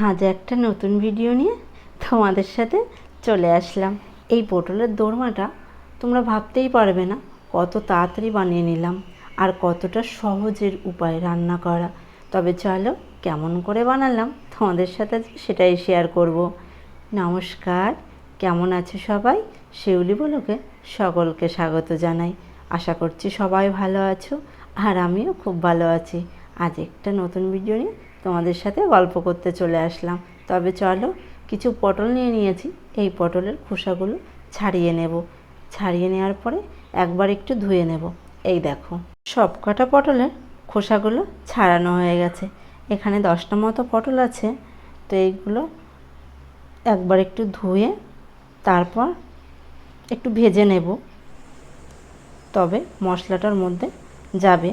আজ একটা নতুন ভিডিও নিয়ে তোমাদের সাথে চলে আসলাম। এই পটলের দোরমাটা তোমরা ভাবতেই পারবে না কত তাড়াতাড়ি বানিয়ে নিলাম আর কতটা সহজের উপায় রান্না করা। তবে চলো কেমন করে বানালাম তোমাদের সাথে সেটাই শেয়ার করব। নমস্কার, কেমন আছো সবাই? শিউলি বলোকে সকলকে স্বাগত জানাই। আশা করছি সবাই ভালো আছো আর আমিও খুব ভালো আছি। আজ একটা নতুন ভিডিও নিয়ে তোমাদের সাথে গল্প করতে চলে আসলাম। তবে চলো, কিছু পটল নিয়ে নিয়েছি। এই পটলের খোসাগুলো ছাড়িয়ে নেব। ছাড়িয়ে নেওয়ার পরে একবার একটু ধুয়ে নেব। এই দেখো সব কটা পটলের খোসাগুলো ছাড়ানো হয়ে গেছে। এখানে দশটা মতো পটল আছে। তো এইগুলো একবার একটু ধুয়ে তারপর একটু ভেজে নেব। তবে মশলাটার মধ্যে যাবে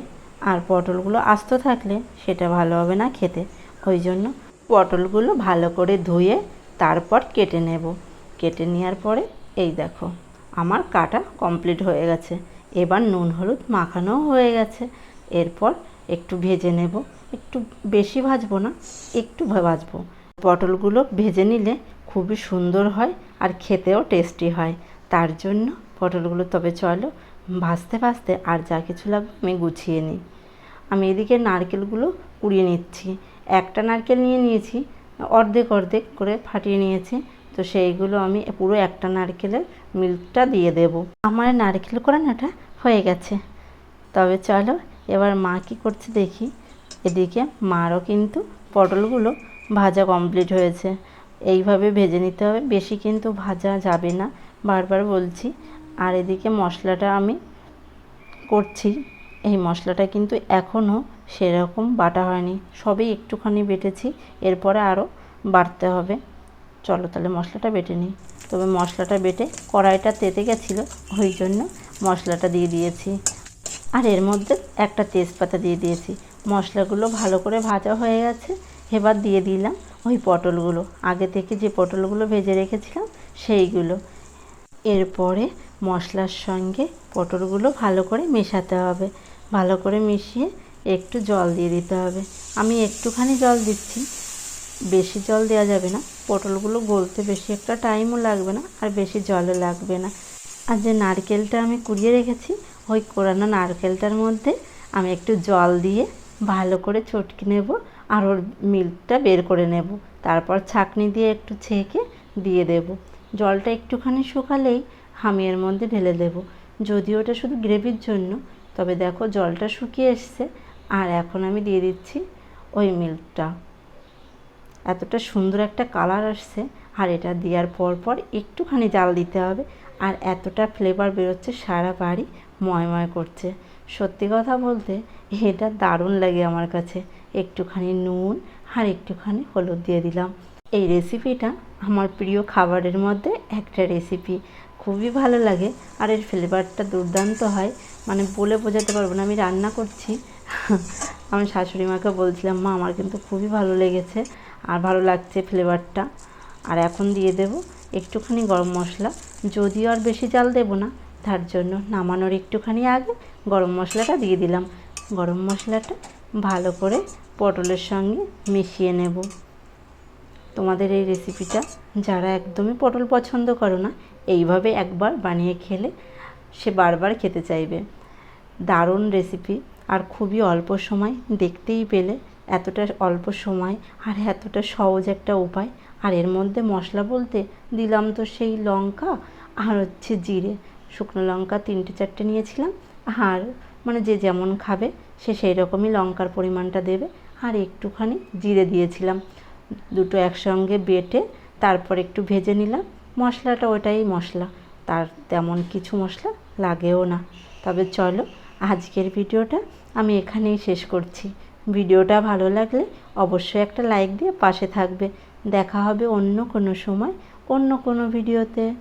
আর পটলগুলো আস্ত থাকলে সেটা ভালো হবে না খেতে। ওই জন্য পটলগুলো ভালো করে ধুয়ে তারপর কেটে নেব। কেটে নেওয়ার পরে এই দেখো, আমার কাটা কমপ্লিট হয়ে গেছে। এবার নুন হলুদ মাখানোও হয়ে গেছে। এরপর একটু ভেজে নেব। একটু বেশি ভাজবো না, একটু ভাজবো। পটলগুলো ভেজে নিলে খুবই সুন্দর হয় আর খেতেও টেস্টি হয়। তার জন্য পটলগুলো তবে চলো ভাজতে ভাজতে আর যা কিছু লাগবে আমি গুছিয়ে নিই। আমি এদিকে নারকেলগুলো কুড়িয়ে নিচ্ছি। একটা নারকেল নিয়ে নিয়েছি, অর্ধেক অর্ধেক করে ফাটিয়ে নিয়েছি। তো সেইগুলো আমি পুরো একটা নারকেলের মিল্কটা দিয়ে দেব। আমার নারকেল কোরানোটা হয়ে গেছে। তবে চলো এবার মা কী করছে দেখি। এদিকে মারও কিন্তু পটলগুলো ভাজা কমপ্লিট হয়েছে। এইভাবে ভেজে নিতে হবে, বেশি কিন্তু ভাজা যাবে না। বারবার বলছি আর এদিকে মশলাটা আমি করছি। এই মশলাটা কিন্তু এখনও সেরকম বাটা হয়নি। সবই একটুখানি বেটেছি, এরপরে আরও বাড়তে হবে। চলো তাহলে মশলাটা বেটে নিই। তবে মশলাটা বেটে কড়াইটা তেতে গেছিল, ওই জন্য মশলাটা দিয়ে দিয়েছি। আর এর মধ্যে একটা তেজপাতা দিয়ে দিয়েছি। মশলাগুলো ভালো করে ভাজা হয়ে গেছে, এবার দিয়ে দিলাম ওই পটলগুলো। আগে থেকে যে পটলগুলো ভেজে রেখেছিলাম, সেইগুলো। এরপরে মশলার সঙ্গে পটলগুলো ভালো করে মেশাতে হবে। ভালো করে মিশিয়ে একটু জল দিয়ে দিতে হবে। আমি একটুখানি জল দিচ্ছি। বেশি জল দেওয়া যাবে না। পটলগুলো গলতে বেশি একটা টাইমও লাগবে না আর বেশি জলও লাগবে না। আর যে নারকেলটা আমি কুড়িয়ে রেখেছি, ওই কোরানো নারকেলটার মধ্যে আমি একটু জল দিয়ে ভালো করে চটকে নেব আর ওর মিল্কটা বের করে নেব। তারপর ছাঁকনি দিয়ে একটু ছেঁকে দিয়ে দেব। জলটা একটুখানি শুকালেই আমি এর মধ্যে ঢেলে দেব। যদিও ওটা শুধু গ্রেভির জন্য, তবে দেখো জলটা শুকিয়ে এসছে। আর এখন আমি দিয়ে দিচ্ছি ওই মিল্কটা। এতটা সুন্দর একটা কালার আসছে। আর এটা দেওয়ার পর পর একটুখানি জাল দিতে হবে। আর এতটা ফ্লেভার বেরোচ্ছে সারা বাড়ি ময়ময় করছে। সত্যি কথা বলতে, এটা দারুণ লাগে আমার কাছে। একটুখানি নুন আর একটুখানি হলুদ দিয়ে দিলাম। এই রেসিপিটা আমার প্রিয় খাবারের মধ্যে একটা রেসিপি খুবই ভালো লাগে। আর এর ফ্লেভারটা দুর্দান্ত হয়। মানে বলে বোঝাতে পারব না, আমি রান্না করছি। আমি শাশুড়ি মাকে বলছিলাম, মা, আমার কিন্তু খুবই ভালো লেগেছে আর ভালো লাগছে ফ্লেভারটা আর এখন দিয়ে দেব একটুখানি গরম মশলা। যদিও আর বেশি জাল দেব না, তার জন্য নামানোর একটুখানি আগে গরম মশলাটা দিয়ে দিলাম। গরম মশলাটা ভালো করে পটলের সঙ্গে মিশিয়ে নেব। তোমাদের এই রেসিপিটা যারা একদমই পটল পছন্দ করো না এইভাবে একবার বানিয়ে খেলে সে বারবার খেতে চাইবে। দারুণ রেসিপি আর খুবই অল্প সময় দেখতেই পেলে এতটা অল্প সময় আর এতটা সহজ একটা উপায়। আর এর মধ্যে মশলা বলতে দিলাম তো সেই লঙ্কা আর হচ্ছে জিরে। শুকনো লঙ্কা তিনটে চারটে নিয়েছিলাম। আর মানে যে যেমন খাবে সে সেই রকমই লঙ্কার পরিমাণটা দেবে। আর একটুখানি জিরে দিয়েছিলাম। দুটো একসঙ্গে বেটে তারপর একটু ভেজে নিলাম। মশলাটা ওটাই মশলা। তার তেমন কিছু মশলা লাগেও না। তবে চলো, আজকের ভিডিওটা আমি এখানেই শেষ করছি। ভিডিওটা ভালো লাগলে অবশ্যই একটা লাইক দিয়ে পাশে থাকবে। দেখা হবে অন্য কোনো সময় অন্য কোনো ভিডিওতে।